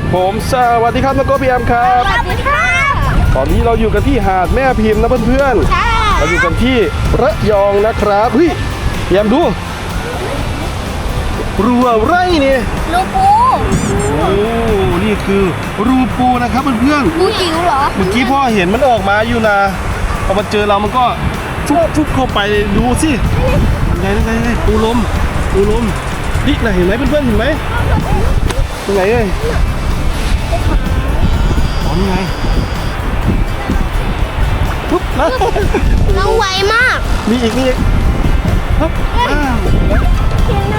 ครับผมสวัสดีครับน้องโกพี่แอมครับ สวัสดีค่ะตอนนี้เราอยู่กันที่หาดแม่พิมพ์นะเพื่อนค่ะๆเราอยู่กันที่ระยองนะครับเฮ้ยพี่แอมดูรูอะไรเนี่ยลูกปูโอ้นี่คือรูปูนะครับเพื่อนๆปูจิ๋วเหรอเมื่อกี้พ่อเห็นมันออกมาอยู่นะพอมาเจอเรามันก็ฟุบฟุบเข้าไปดูสิไงไงไงปูลมปูลมนี่นะเห็นไหมเพื่อนๆเห็นไหมตรงไหนเอ้ยอ๋อ นี่ไงปุ๊บนะน้องไวมาก มีอีกมีอีกครับอ้าวเห็นไหม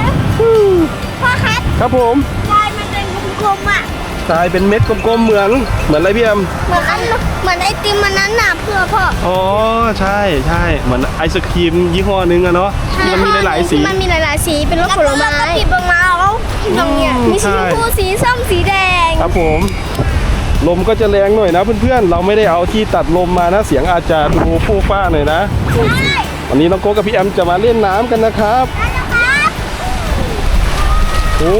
พ่อครับครับผมลายมันเป็นกลมๆอะกลายเป็นเม็ดกลมๆเหมือน เหมือนอะไรพี่แอมเหมือนอันเหมือนไอติมมันนั้นน่ะเพื่อพ่ออ๋อใช่ใช่เหมือนไอศครีมยี่ห้อนึงอะเนาะที่มันมีหลายๆสีมันมีหลายๆสีเป็นรสผลไม้แล้วก็ปิดออกมาแล้วตรงเนี้ยอืมมีสีชมพูใช่สีส้มสีแดงครับผม ลมก็จะแรงหน่อยนะเพื่อนๆ เราไม่ได้เอาที่ตัดลมมานะ เสียงอาจจะดูฟู่ฟ้าหน่อยนะใช่วันนี้น้องโก้กับพี่แอมจะมาเล่นน้ำกันนะครับนะครับ โอ้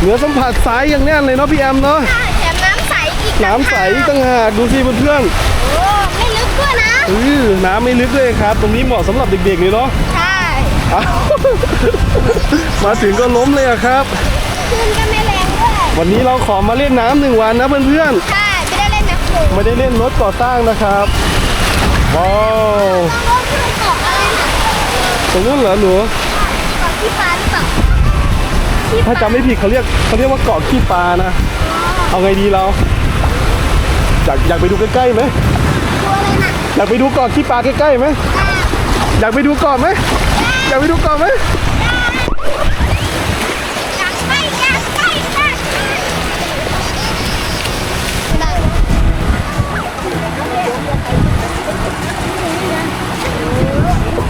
เนื้อสัมผัสใสอย่างแน่นเลยเนาะพี่แอมเนาะใช่แถมน้ำใสอีกน้ำใสตั้งหากดูสิเพื่อนโอ้ไม่ลึกด้วยนะๆอือน้ำไม่ลึกเลยครับ ตรงนี้เหมาะสำหรับเด็กๆเลยเนาะ ใช่อ้าวมาถึงก็ล้มเลยอะครับคลื่นก็ไม่แรงด้วย วันนี้เราขอมาเล่นน้ำหนึ่งวันนะเพื่อนใช่ไม่ได้เล่นนะครูๆ ไม่ได้เล่นรถก่อสร้างนะครับ ว้าวต้องขึ้นเกาะอะไรนะตรงนู้นเหรอหนู เกาะที่ฟ้าหรือเปล่าที่ถ้าฟ้าจำไม่ผิดเขาเรียกเขาเรียกว่าเกาะขี้ปลานะ เอาไงดีเรา อยากอยากไปดูใกล้ๆไหมตัวเลยนะอยากไปดูเกาะขี้ปลาใกล้ๆไหมอยากไปดูเกาะไหมอยากไปดูเกาะไหม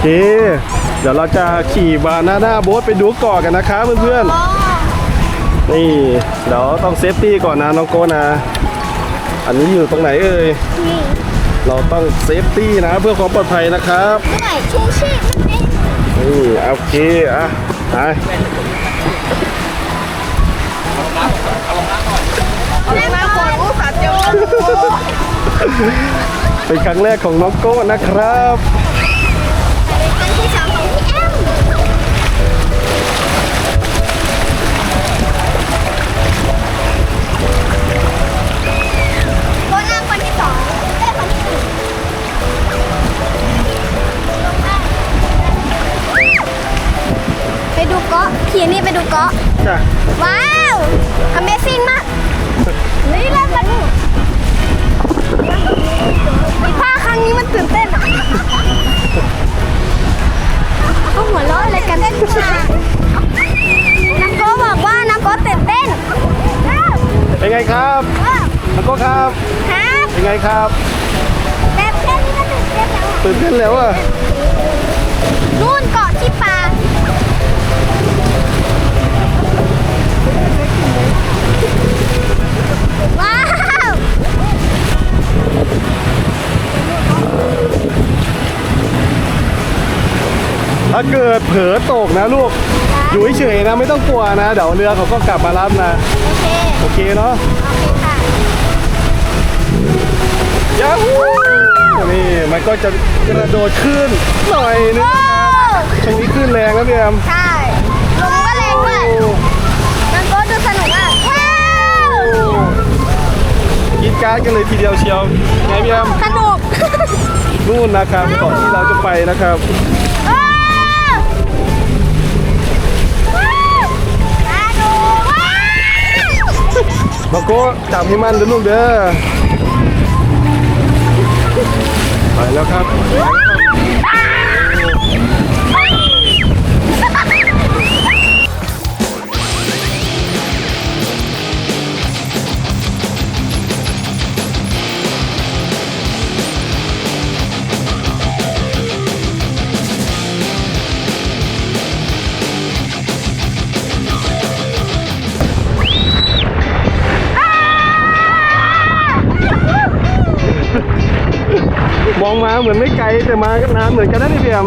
เค เดี๋ยวเราจะขี่บานาน่าโบ๊ทไปดูเกาะกันนะครับเพื่อนอ๋อๆนี่เดี๋ยวต้องเซฟตี้ก่อนนะน้องโก้นะ อันนี้อยู่ตรงไหนเอ่ย นี่เราต้องเซฟตี้นะเพื่อความปลอดภัยนะครับด้วยชูชีพนั่นเองนี่โอเคอะไปแม่ฝนอุตส่าห์เจอเป็นครั้งแรกของน้องโก้นะครับ ดูเกาะจ้ะว้าว Amazing มากนี่เริ่มแล้วนี่ผ้าครั้งนี้มันตื่นเต้นอะก็หัวเราะอะไรกันเต้นค่ะน้ำโก้บอกว่าน้ำโก้ตื่นเต้นเป็นไงครับน้องโก้ครับครับเป็นไงครับแบบแค่นี้ก็ตื่นเต้นแล้วอะตื่นเต้นแล้วอะนู่นเกาะ ถ้าเกิดเผลอตกนะลูก อยู่เฉยๆนะไม่ต้องกลัวนะ เดี๋ยวเรือเขาก็กลับมารับนะ โอเค โอเคเนาะโอเคค่ะยาฮูนี่มันก็จะกระโดดขึ้นหน่อยนึงโอ้ตรงนี้ขึ้นแรงนะพี่แอมใช่ลมก็แรงด้วยโอ้น้ำโก้ดูสนุกมากว้าวกินการ์ดกันเลยทีเดียวเชียวไงพี่แอมสนุกนู่นนะครับเกาะที่เราจะไปนะครับ มาโก้จับให้มันเด้อลูกเด้อ ไปแล้วครับ แต่มาก็น้ำเหมือนกันนะนี่พี่แอม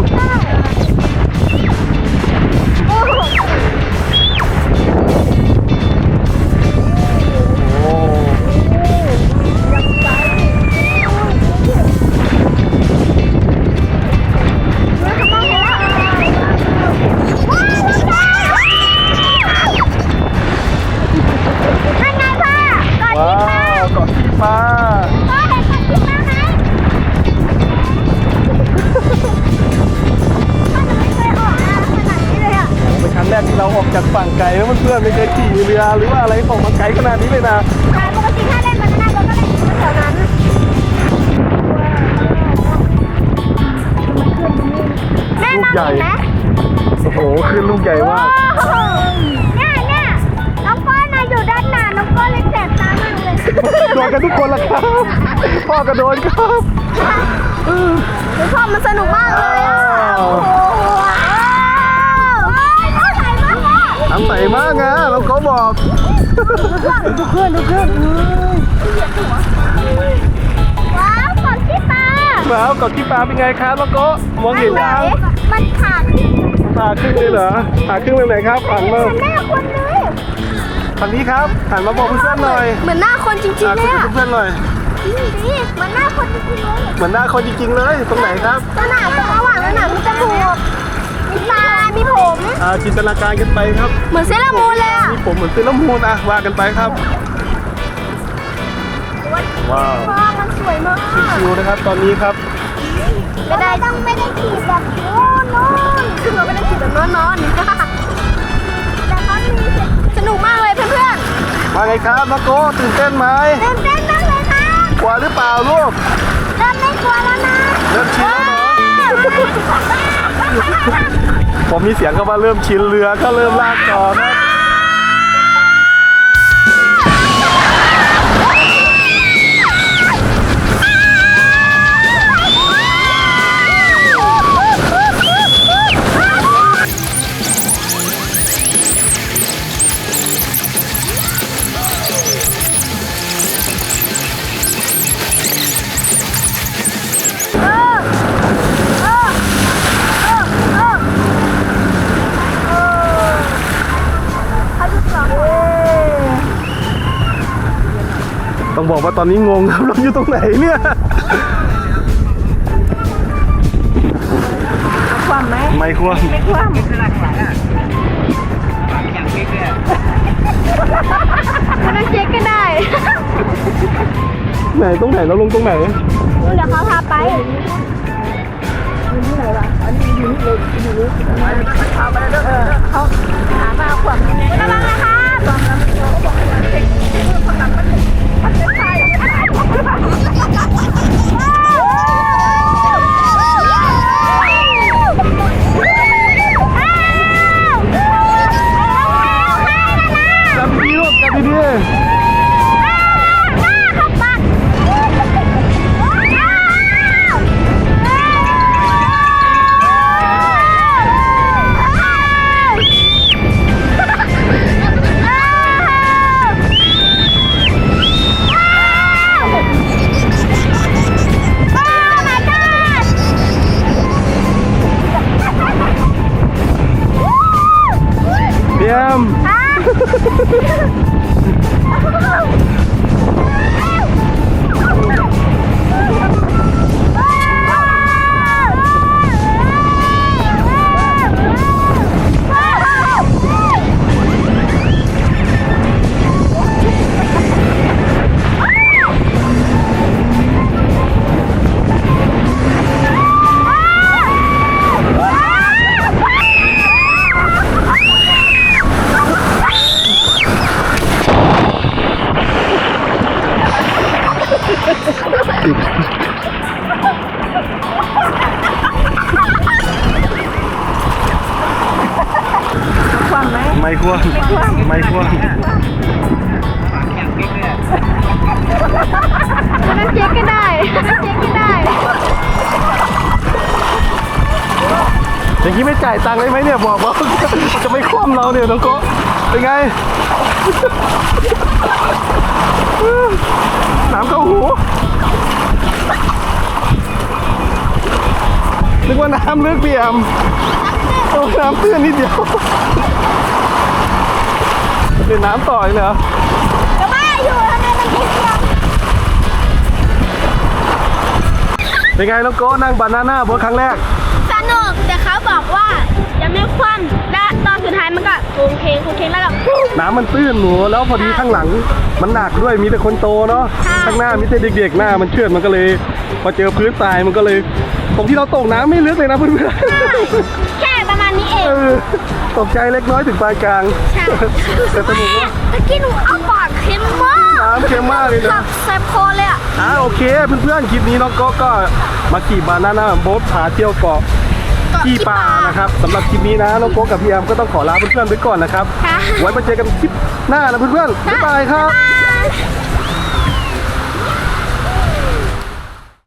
รือหรือว่าอะไรออกมาไกลขนาดนี้เลยนะแต่ปกติถ้าเล่นมันน่าก็เล่นแถวนั้นแม่มองเห็นไหมโอ้โหขึ้นลูกใหญ่มากเนี่ยเนี่ยน้องก้อนนะอยู่ด้านหน้าน้องก้อนเลยแสบตามากเลยโดนกันทุกคนละครับพ่อกระโดนครับหรือพ่อมันสนุกมากเลยอะโอ้โหว้าวเท่าไหร่มากอะน้ำใสมากนะ เราก็บอกดูเพื่อนดูเพื่อนว้าวขอบที่ปลาว้าวกับที่ปลาเป็นไงครับแล้วก็มองเห็นยังมันขาดผ่าครึ่งเลยเหรอผ่าครึ่งไปไหนครับผ่านมาเหมือนหน้าคนเลยฝั่งนี้ครับหันมาบอกเพื่อนๆหน่อยเหมือนหน้าคนจริงอ่าๆเลยคุยอะกับเพื่อนๆหน่อยนี่เหมือนหน้าคนจริงๆเลยเหมือนหน้าคนจริงๆเลย ตรงไหนครับตัวหนาตรงระหว่างตัวหนามีจมูกมี ตามีผม อ่าจินตนาการกันไปครับเหมือนเซเลอรามูนเลยอะ มีผมเหมือนเซเลอรามูนอะว่ากันไปครับ ว้าวพ่อมันสวยมากชิวๆนะครับ ตอนนี้ครับ ไม่ได้ต้องไม่ได้ขี่แบบโน่นโน่นคือเราไม่ได้ขี่แบบนอนนอนๆแต่เขามีสนุกมากเลยเพื่อนว่าไงครับน้องโก้ตื่นเต้นไหมๆตื่นเต้นมากเลยครับกลัวหรือเปล่าลูกเริ่มไม่กลัวแล้วนะ เริ่มชินแล้วเนาะ ผมมีเสียงก็ว่าเริ่มชินเรือก็เริ่มลากจอครับ ต้องบอกว่าตอนนี้งงครับ เราอยู่ตรงไหนเนี่ยความไหมไม่ควรไม่ความมันต้องเช็คก็ได้ ไหนตรงไหนเราลงตรงไหนเดี๋ยวเขาพาไปเขาหามาขวบระวังนะคะอ้าวจั ไหมไม่ควรไม่ควรมันต้องเช็คก็ได้มันต้องเช็คก็ได้อย่างนี้ไม่จ่ายตังค์ได้ไหมเนี่ยบอกว่าจะไม่คว่ำเราเนี่ยน้องโก้เป็นไงน้ำเข้าหูนึกว่าน้ำลึกเปี่ยมโอ้น้ำตื้นนิดเดียว เป็นน้ำต่อยเลยเหรอจะบ้าอยู่ทำไมมันคิดเดียวเป็นไงน้องโก้นั่งบานาน่าบนครั้งแรก สนุกแต่เขาบอกว่าจะไม่คว่ำและตอนสุดท้ายมันก็โคงเคงโคงเคงแล้วก็น้ำมันตื้นหนูแล้วพอดีข้างหลัง มันหนักด้วยมีแต่คนโตเนาะค่ะ ข้างหน้ามีแต่เด็กๆหน้ามันเชื่อดมันก็เลย พอเจอพื้นทรายมันก็เลย ตรงที่เราตกน้ำไม่ลึกเลยนะเพื่อนๆ แค่ ตกใจเล็กน้อยถึงปานกลางใช่แต่สนุกว่าตะกี้หนูเอาปากเค็มมากน้ำเค็มมากเลยนะแบบแสบคอเลยอะอ่าโอเคเพื่อนๆคลิปนี้น้องก็ก็มาขี่บานาน่าโบ๊ทพาเที่ยวเกาะเกาะขี้ขี้ปปลาลานะครับสำหรับคลิปนี้นะน้องโก๊กกับพี่แอมก็ต้องขอลาเพื่อนๆไปก่อนนะครับค่ะไว้มาเจอกันคลิปหน้านะเพื่อนๆบ๊ายบายครับบ๊ายบาย